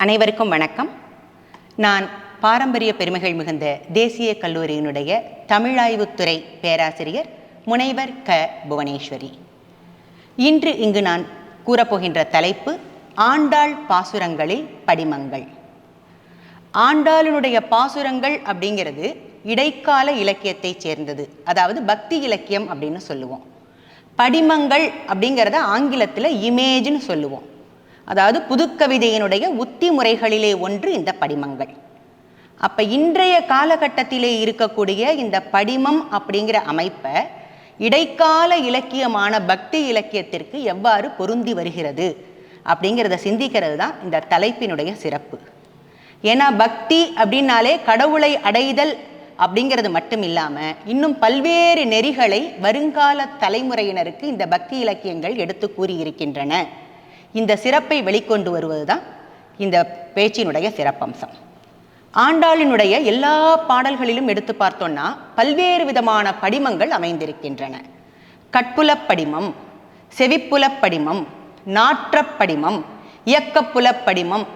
அனைவருக்கும் வணக்கம். நான் பாரம்பரிய பெருமைகள் மிகுந்த தேசிய கல்லூரியினுடைய தமிழாய்வுத்துறை பேராசிரியர் முனைவர் க. புவனேஸ்வரி. இன்று இங்கு நான் கூறப்போகின்ற தலைப்பு ஆண்டாள் பாசுரங்களில் படிமங்கள். ஆண்டாளினுடைய பாசுரங்கள் அப்படிங்கிறது இடைக்கால இலக்கியத்தைச் சேர்ந்தது. அதாவது பக்தி இலக்கியம் அப்படின்னு சொல்லுவோம். படிமங்கள் அப்படிங்கிறத ஆங்கிலத்தில் இமேஜ்னு சொல்லுவோம். அதாவது புதுக்கவிதையினுடைய உத்தி முறைகளிலே ஒன்று இந்த படிமங்கள். அப்போ இன்றைய காலகட்டத்திலே இருக்கக்கூடிய இந்த படிமம் அப்படிங்கிற அமைப்பை இடைக்கால இலக்கியமான பக்தி இலக்கியத்திற்கு எவ்வாறு பொருந்தி வருகிறது அப்படிங்கிறத சிந்திக்கிறது தான் இந்த தலைப்பினுடைய சிறப்பு. ஏன்னா பக்தி அப்படின்னாலே கடவுளை அடைதல் அப்படிங்கிறது மட்டும் இல்லாமல் இன்னும் பல்வேறு நெறிகளை வருங்கால தலைமுறையினருக்கு இந்த பக்தி இலக்கியங்கள் எடுத்து கூறியிருக்கின்றன. இந்த சிறப்பை வெளிக்கொண்டு வருவதுதான் இந்த பேச்சினுடைய சிறப்பம்சம். ஆண்டாளினுடைய எல்லா பாடல்களிலும் எடுத்து பார்த்தோம்னா பல்வேறு விதமான படிமங்கள் அமைந்திருக்கின்றன. கட்புலப்படிமம் படிமம் செவிப்புலப் படிமம் படிமம்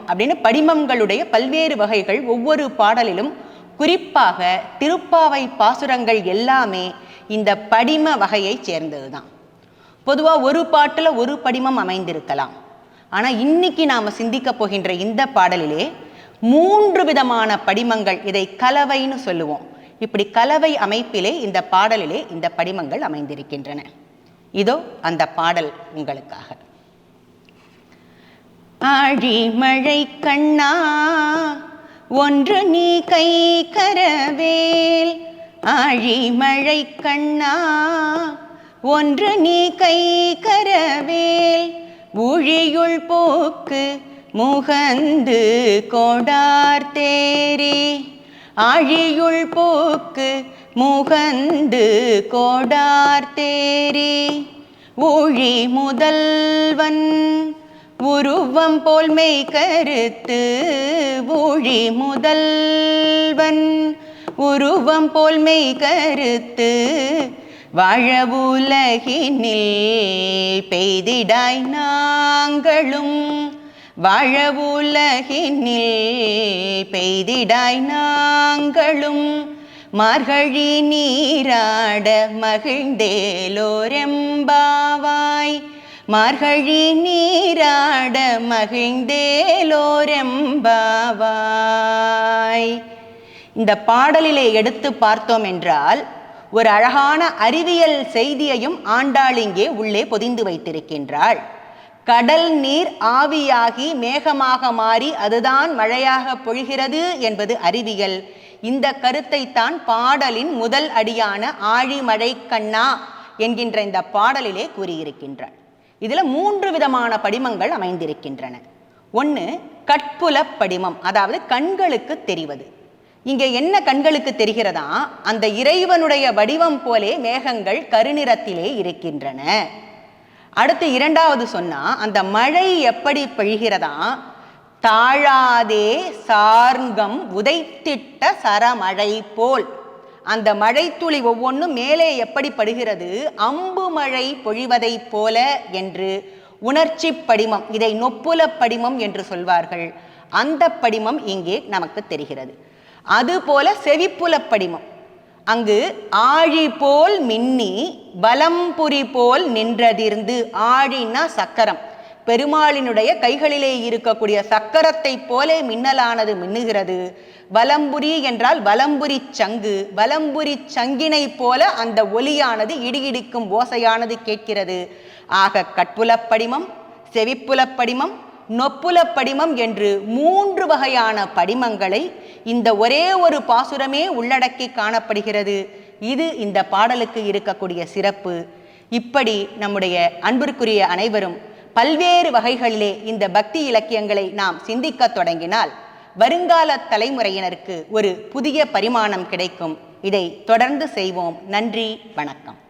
அப்படின்னு படிமங்களுடைய பல்வேறு வகைகள் ஒவ்வொரு பாடலிலும் குறிப்பாக திருப்பாவை பாசுரங்கள் எல்லாமே இந்த படிம வகையைச் சேர்ந்தது தான் பொதுவாக ஒரு பாட்டில் ஒரு படிமம் அமைந்திருக்கலாம். ஆனால் இன்னைக்கு நாம் சிந்திக்க போகின்ற இந்த பாடலிலே மூன்று விதமான படிமங்கள் இதை கலவைன்னு சொல்லுவோம். இப்படி கலவை அமைப்பிலே இந்த பாடலிலே இந்த படிமங்கள் அமைந்திருக்கின்றன. இதோ அந்த பாடல் உங்களுக்காக. ஆழிமழை கண்ணா ஒன்று நீ கை கரவேல். ஆழிமழை கண்ணா ஒன்று நீ கை கரவேல். ஊழியுள் போக்கு முகந்து கோடார் அழியுள் போக்கு முகந்து கோடார் தேரி ஊழி முதல்வன் உருவம் போல் மெய் கருத்து ஊழி முதல்வன் உருவம் போல் மெய் கருத்து வாழவுலகினில் பெய்திடாய் நாங்களும். வாழவுலகினில் பெய்திடாய் நாங்களும். மார்கழி நீராட மகிழ்ந்தேலோரெம்பாவாய். மார்கழி நீராட மகிழ்ந்தேலோரெம்பாவாய். இந்த பாடலிலே எடுத்து பார்த்தோம் என்றால் ஒரு அழகான அறிவியல் செய்தியையும் ஆண்டாள் இங்கே உள்ளே பொதிந்து வைத்திருக்கின்றாள். கடல் நீர் ஆவியாகி மேகமாக மாறி அதுதான் மழையாக பொழிகிறது என்பது அறிவியல். இந்த கருத்தை தான் பாடலின் முதல் அடியான ஆழிமழை கண்ணா என்கின்ற இந்த பாடலிலே கூறியிருக்கின்றார் இதில் மூன்று விதமான படிமங்கள் அமைந்திருக்கின்றன. ஒன்று கட்புல படிமம் அதாவது கண்களுக்கு தெரிவது. இங்கே என்ன கண்களுக்கு தெரிகிறதா? அந்த இறைவனுடைய வடிவம் போலே மேகங்கள் கருநிறத்திலே இருக்கின்றன. அடுத்து இரண்டாவது சொன்னா அந்த மழை எப்படி பெய்கிறதா? தாழாதே சார்கம் உதைத்திட்ட சரமழை போல். அந்த மழைத்துளி ஒவ்வொன்றும் மேலே எப்படி படுகிறது? அம்பு மழை பொழிவதைப் போல என்று உணர்ச்சி படிமம் இதை நொப்புல படிமம் என்று சொல்வார்கள். அந்த படிமம் இங்கே நமக்கு தெரிகிறது. அதுபோல செவிப்புல படிமம். அங்கு ஆழி போல் மின்னி பலம்புரி போல் நின்றதிர்ந்து ஆழின்னா சக்கரம். பெருமாளினுடைய கைகளிலே இருக்கக்கூடிய சக்கரத்தை போலே மின்னலானது மின்னுகிறது. வலம்புரி என்றால் வலம்புரி சங்கு வலம்புரி சங்கினை போல அந்த ஒலியானது இடியிடிக்கும் ஓசையானது கேட்கிறது. ஆக கட்புலப்படிமம் செவிப்புலப்படிமம் நொப்புலப்படிமம் என்று மூன்று வகையான படிமங்களை இந்த ஒரே ஒரு பாசுரமே உள்ளடக்கி காணப்படுகிறது. இது இந்த பாடலுக்கு இருக்கக்கூடிய சிறப்பு. இப்படி நம்முடைய அன்பிற்குரிய அனைவரும் பல்வேறு வகைகளிலே இந்த பக்தி இலக்கியங்களை நாம் சிந்திக்கத் தொடங்கினால் வருங்கால தலைமுறையினருக்கு ஒரு புதிய பரிமாணம் கிடைக்கும். இதை தொடர்ந்து செய்வோம். நன்றி. வணக்கம்.